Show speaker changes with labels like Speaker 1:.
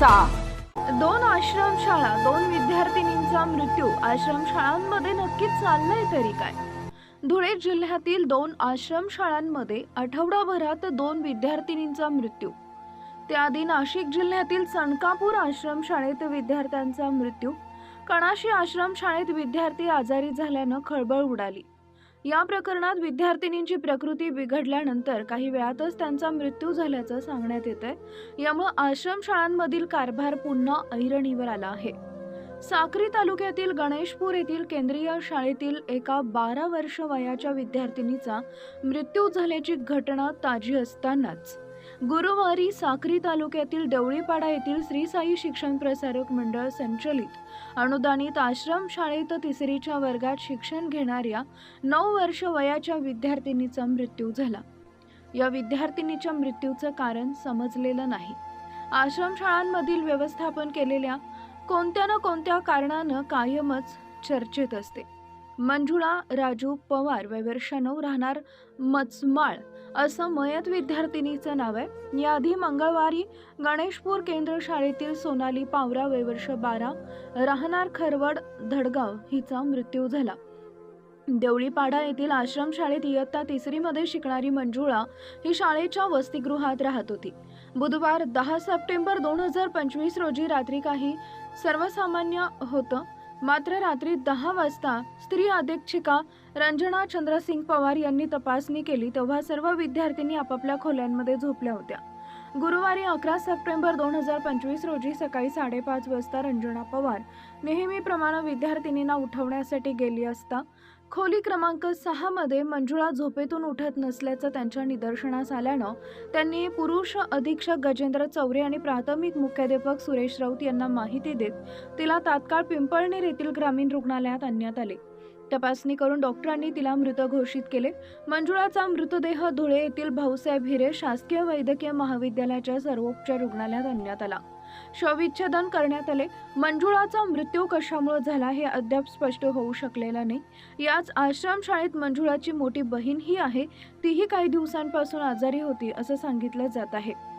Speaker 1: चर्चा
Speaker 2: दोन आश्रमशाळा दोन विद्यार्थिनींचा मृत्यू. आश्रमशाळांमध्ये नक्कीच चाललंय तरी काय? धुळे जिल्ह्यातील दोन आश्रमशाळांमध्ये आठवडाभरात दोन विद्यार्थिनींचा मृत्यू. त्याआधी नाशिक जिल्ह्यातील सणकापूर आश्रमशाळेत विद्यार्थ्यांचा मृत्यू. कणाशी आश्रमशाळेत विद्यार्थी आजारी झाल्यानं खळबळ उडाली. या प्रकरणात विद्यार्थिनींची प्रकृती बिघडल्यानंतर काही वेळातच त्यांचा मृत्यू झाल्याचं सांगण्यात येतंय. यामुळे आश्रमशाळांमधील कारभार पुन्हा ऐरणीवर आला आहे. साक्री तालुक्यातील गणेशपूर येथील केंद्रीय शाळेतील एका बारा वर्ष वयाच्या विद्यार्थिनीचा मृत्यू झाल्याची घटना ताजी असतानाच गुरुवारी साक्री तालुक्यातील डवळीपाडा येथील श्री साई शिक्षण प्रसारक मंडळ संचलित. अनुदानित आश्रम शाळेत तिसरीच्या वर्गात शिक्षण घेणाऱ्या नऊ वर्ष वयाच्या विद्यार्थिनीचा मृत्यू झाला. या विद्यार्थिनीच्या मृत्यूचं कारण समजलेलं नाही. आश्रमशाळांमधील व्यवस्थापन केलेल्या कोणत्या ना कोणत्या कारणानं कायमच चर्चेत असते. मंजुळा राजू पवार वयवर्ष नऊ राहणार मचमाळ असं मयत विद्यार्थिनीचं नाव आहे. याआधी मंगळवारी गणेशपूर केंद्र शाळेतील सोनाली पावरा वयवर्ष बारा राहणार खरवड धडगाव हिचा मृत्यू झाला. देवळीपाडा येथील आश्रमशाळेत इयत्ता तिसरीमध्ये शिकणारी मंजुळा ही शाळेच्या वसतिगृहात राहत होती. बुधवार दहा सप्टेंबर दोन हजार पंचवीस रोजी रात्री काही सर्वसामान्य होतं मात्र रात्री दहा वाजता स्त्री अधीक्षिका रंजना चंद्रसिंग पवार यांनी तपासणी केली तेव्हा सर्व विद्यार्थिनी आपापल्या खोल्यांमध्ये झोपल्या होत्या. गुरुवारी अकरा सप्टेंबर दोन हजार पंचवीस रोजी सकाळी साडेपाच वाजता रंजना पवार नेहमीप्रमाणे विद्यार्थिनींना उठवण्यासाठी गेली असता खोली क्रमांक सहामध्ये मंजुळा झोपेतून उठत नसल्याचं त्यांच्या निदर्शनास आल्यानं त्यांनी पुरुष अधीक्षक गजेंद्र चौरे आणि प्राथमिक मुख्याध्यापक सुरेश राऊत यांना माहिती देत तिला तात्काळ पिंपळनेर येथील ग्रामीण रुग्णालयात आणण्यात आले. तपासणी करून डॉक्टरांनी तिला मृत घोषित केले. मंजुळाचा मृतदेह धुळे येथील भाऊसाहेब हिरे शासकीय वैद्यकीय महाविद्यालयाच्या सर्वोपचार रुग्णालयात आणण्यात आला. शवविच्छेदन करण्यात आले. मंजुळाचा मृत्यू कशामुळे झाला हे अद्याप स्पष्ट होऊ शकलेलं नाही. याच आश्रमशाळेत मंजुळाची मोठी बहीण ही आहे. तीही काही दिवसांपासून आजारी होती असं सांगितलं जात आहे.